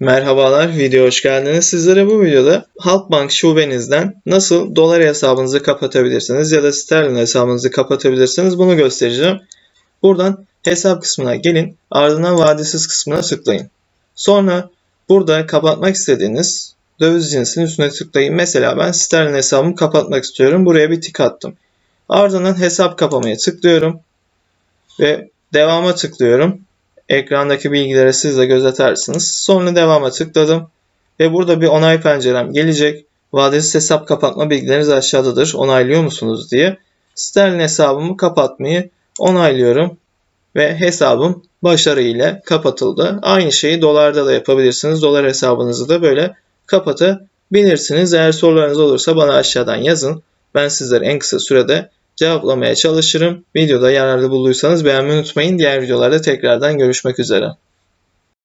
Merhabalar, video hoş geldiniz. Sizlere bu videoda Halkbank şubenizden nasıl dolar hesabınızı kapatabilirsiniz ya da sterlin hesabınızı kapatabilirsiniz bunu göstereceğim. Buradan hesap kısmına gelin, ardından vadesiz kısmına tıklayın. Sonra burada kapatmak istediğiniz döviz cinsinin üstüne tıklayın. Mesela ben sterlin hesabımı kapatmak istiyorum. Buraya bir tik attım. Ardından hesap kapamaya tıklıyorum ve devama tıklıyorum. Ekrandaki bilgilere siz de göz atarsınız. Sonra devama tıkladım. Ve burada bir onay pencerem gelecek. Vadesiz hesap kapatma bilgileriniz aşağıdadır. Onaylıyor musunuz diye. Sterlin hesabımı kapatmayı onaylıyorum. Ve hesabım başarıyla kapatıldı. Aynı şeyi dolarda da yapabilirsiniz. Dolar hesabınızı da böyle kapatabilirsiniz. Eğer sorularınız olursa bana aşağıdan yazın. Ben sizlere en kısa sürede cevaplamaya çalışırım. Videoda yararlı bulduysanız beğenmeyi unutmayın. Diğer videolarda tekrardan görüşmek üzere.